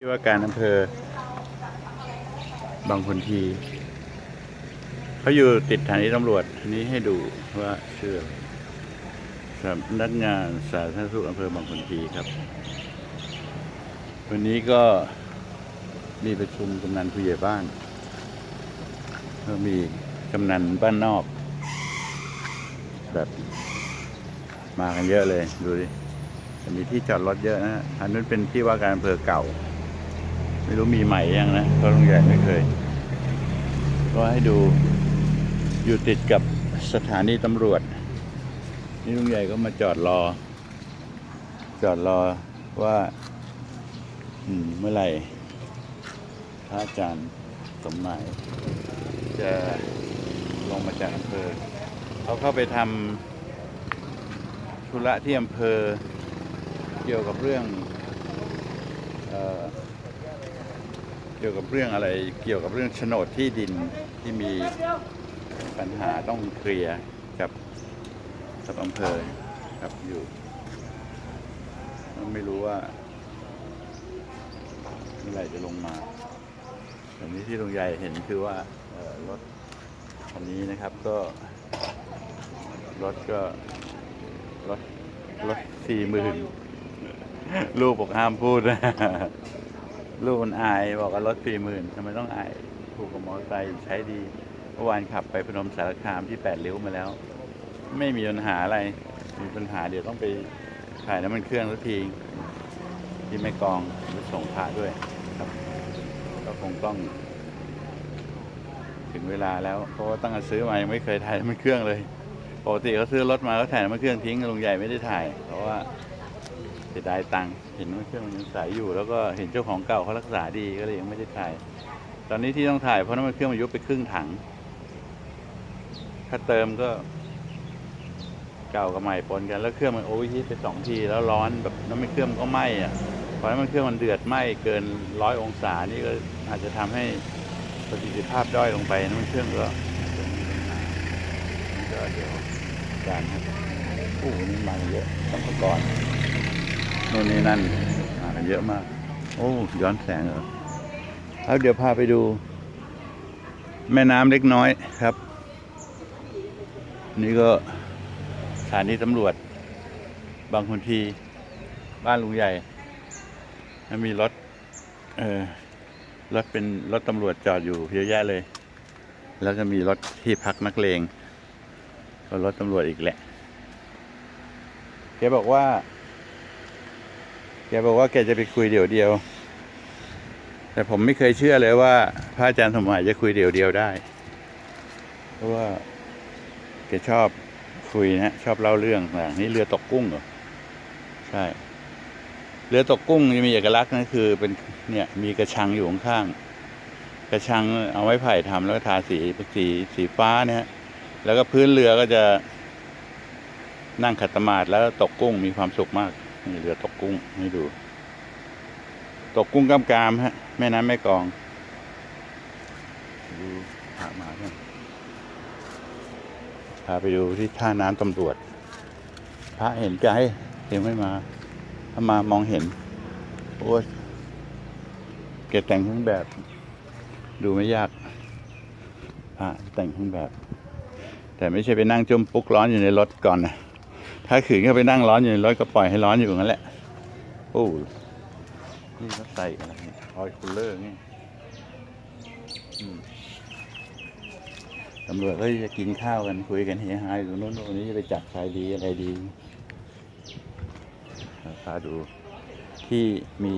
ที่ว่าการอำเภอบางคนทีเขาอยู่ติดสถานีตำรวจอันนี้ให้ดูว่าชื่อสำนักงานสาธารณสุขอำเภอบางคนทีครับ วันนี้ก็มีประชุมกำนันผู้ใหญ่บ้านก็มีกำนันบ้านนอก แบบมากันเยอะเลยดูดิมีที่จอดรถเยอะนะฮะอันนั้นเป็นที่ว่าการอำเภอเก่า ไม่รู้มีใหม่ยังนะเพราะลุงใหญ่ไม่เคย ก็ให้ดูอยู่ติดกับสถานีตำรวจ นี่ลุงใหญ่ก็มาจอดรอ จอดรอว่าเมื่อไหร่พระอาจารย์สมหมายจะลงมาจากอำเภอเขาเข้าไปทำธุระที่อำเภอเกี่ยวกับเรื่องเอ่อ เกี่ยวกับเรื่องอะไรเกี่ยวกับเรื่องโฉนดที่ดินที่มีปัญหาต้องเคลียร์กับกับอำเภอครับอยู่ไม่รู้ว่าเมื่อไหร่จะลงมาแต่นี้ที่ลุงใหญ่เห็นคือว่ารถคันนี้นะครับก็รถก็รถรถสี่หมื่นลูกบอกห้ามพูดนะ ลูกมันอายบอกว่ารถสี่หมื่นทำไมต้องอายถูกกับมอเตอร์ไซค์ใช้ดีเมื่อวานขับไปพนมสารคามที่แปดริ้วมาแล้ว ไม่มีปัญหาอะไรมีปัญหาเดี๋ยวต้องไปถ่ายน้ำมันเครื่องสักทีที่แม่กองไปส่งพระด้วยครับก็คงต้อง ถึงเวลาแล้วเพราะว่าตั้งแต่ซื้อมายังไม่เคยถ่ายน้ำมันเครื่องเลยปกติเขาซื้อรถมาก็ถ่ายน้ำมันเครื่องทิ้งลุงใหญ่ไม่ได้ถ่าย เพราะว่า เสียดายตังค์เห็นน้ำมันเครื่องมันยังใสอยู่ แล้วก็เห็นเจ้าของเก่าเขารักษาดีก็เลยยังไม่ได้ถ่าย ตอนนี้ที่ต้องถ่ายเพราะน้ำมันเครื่องมันยุบไปครึ่งถัง ถ้าเติมก็ เก่ากับใหม่ปนกันแล้วเครื่องมันโอเวอร์ฮีทไปสองทีแล้วร้อนแบบน้ำมันเครื่องมันก็ไหม้อะพอน้ำมันเครื่องมันเดือดไหม้เกินร้อยองศานี่ก็อาจจะทำให้ประสิทธิภาพด้อยลงไปน้ำมันเครื่องก็ก็เดี๋ยวการครับโอ้โหนี่มากันเยอะสัมภากระ โน่นนี่นั่นมาเยอะมาก โอ้ย้อนแสงเหรอแล้วเดี๋ยวพาไปดู แม่น้ำเล็กน้อยครับ นี่ก็สถานีตำรวจ บางคนทีบ้านลุงใหญ่มีรถเออรถเป็นรถตำรวจจอดอยู่เยอะแยะเลย แล้วก็มีรถที่พักนักเลงก็รถตำรวจอีกแหละแกบอกว่า แกบอกว่าแกจะไปคุยเดี่ยวเดียว แต่ผมไม่เคยเชื่อเลยว่า พระอาจารย์สมหมายจะคุยเดี่ยวเดียวได้ เพราะว่าแกชอบคุยนะชอบเล่าเรื่องต่างนี่เรือตกกุ้งเหรอใช่เรือตกกุ้งจะมีเอกลักษณ์นั่นคือเป็นเนี่ยมีกระชังอยู่ข้างๆกระชังเอาไว้ไผ่ทำแล้วทาสีสีสีฟ้าเนี่ยแล้วก็พื้นเรือก็จะนั่งขัดสมาธิแล้วตกกุ้งมีความสุขมาก นี่เรือตกกุ้งให้ดู ตกกุ้งกำกามฮะ แม่น้ำแม่กอง ดูผ่ามาเนี่ยพาไปดูที่ท่าน้ำตำรวจ พระเห็นไกลยังไม่มา ถ้ามามองเห็น โอ้ยเกแต่งเครื่องแบบ ดูไม่ยากพระแต่งเครื่องแบบ แต่ไม่ใช่ไปนั่งจมปุกร้อนอยู่ในรถก่อนนะ ถ้าขืนเข้าไปนั่งร้อนอยู่ในรถก็ปล่อยให้ร้อนอยู่งนั้นแหละโอ้นี่ก็ใส่อะไรเนี่ยออยคูลเลอร์นี่ตำรวจก็จะกินข้าวกันคุยกันเฮฮาอยู่โน่นโน่นนี้จะไปจับใครดีอะไรดีพาดูที่มี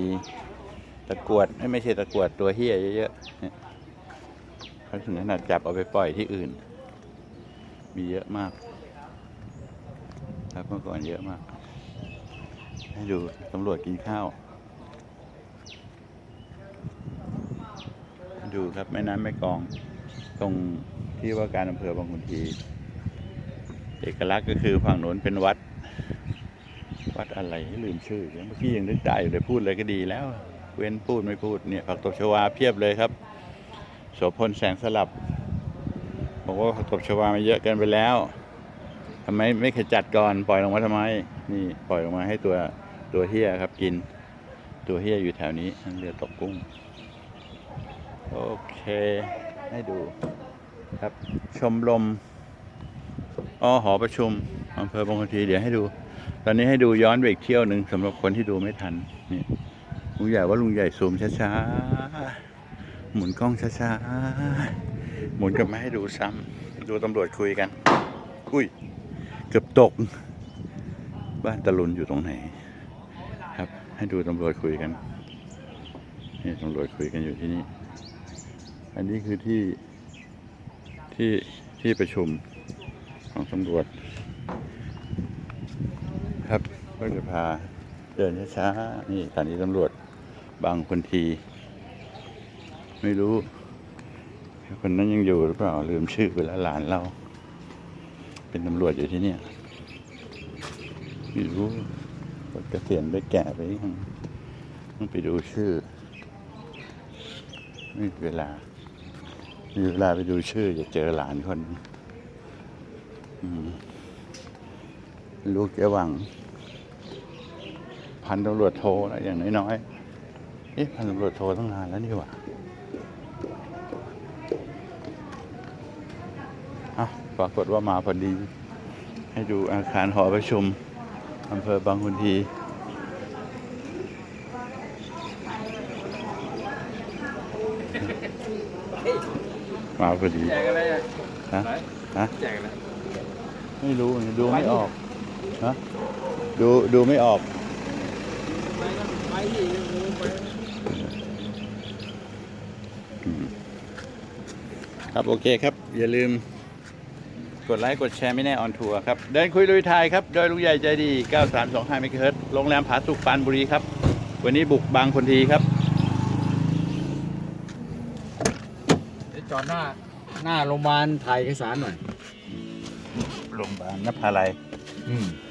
ตะกรวดไม่ใช่ตะกรวดตัวเฮียเยอะๆเขาถึงขนาดจับเอาไปปล่อยที่อื่น มีเยอะมาก ครับเมื่อก่อนเยอะมาก ให้ดูตำรวจกินข้าว ดูครับแม่น้ำแม่กอง ตรงที่ว่าการอำเภอบางขุนทีเอกลักษณ์ก็คือฝั่งโน้นเป็นวัด วัดอะไรลืมชื่อเมื่อกี้ยังนึกได้อยู่เลยพูดเลยก็ดีแล้ว เว้นพูดไม่พูดเนี่ยผักตบชวาเพียบเลยครับโสพลแสงสลับบอกว่าผักตบชวามาเยอะเกินไปแล้วำไมไม่ขจัดก่อนปล่อยลงมาทำไม นี่ปล่อยลงมาให้ตัวตัวเฮียครับกิน ตัวเฮียอยู่แถวนี้เรือตกกุ้ง โอเค ให้ดูครับ ชมรมอ๋อหอประชุมอำเภอบางคนทีเดี๋ยวให้ดู ตอนนี้ให้ดูย้อนไปอีกเที่ยวหนึ่งสำหรับคนที่ดูไม่ทันนี่ลุงใหญ่ว่าลุงใหญ่ซูมช้าๆหมุนกล้องช้าๆหมุนกลับมาให้ดูซ้ำดูตำรวจคุยกัน อุ้ย เกือบตก บ้านตะลุนอยู่ตรงไหน ครับ ให้ดูตำรวจคุยกัน นี่ตำรวจคุยกันอยู่ที่นี่ อันนี้คือที่ที่ที่ประชุมของตำรวจ ครับก็จะพาเดินช้าๆนี่สถานีตำรวจบางคนที ไม่รู้คนนั้นยังอยู่หรือเปล่าลืมชื่อไปแล้วหลานเรา เป็นตำรวจอยู่ที่เนี่ยไม่รู้เกษียณไปแก่ไปยังต้องไปดูชื่อ ไม่มีเวลา มีเวลาไปดูชื่อ จะเจอหลานคนลูกเจ๊หวัง พันตำรวจโทนะอย่างน้อยๆเอ๊ะพันตำรวจโทตั้งนานแล้วนี่หว่า ปรากฏว่ามาพอดี ให้ดูอาคารหอประชุมอำเภอบางขุนทีมาพอดีแจกอะไรอะฮะฮะแจกอะไรไม่รู้ดูไม่ออกฮะดูดูไม่ออกครับ โอเคครับ อย่าลืม กดไลค์กดแชร์ไม่แน่ออนทัวร์ครับ เดินคุยลุยไทยครับ โดยลุงใหญ่ใจดี 9325 เมกะเฮิรตซ์โรงแรมผาสุกปรานบุรีครับ วันนี้บุกบางคนทีครับเดี๋ยวจอดหน้าหน้าโรงพยาบาลถ่ายเอกสารหน่อยโรงพยาบาลนภาลัย อืมอ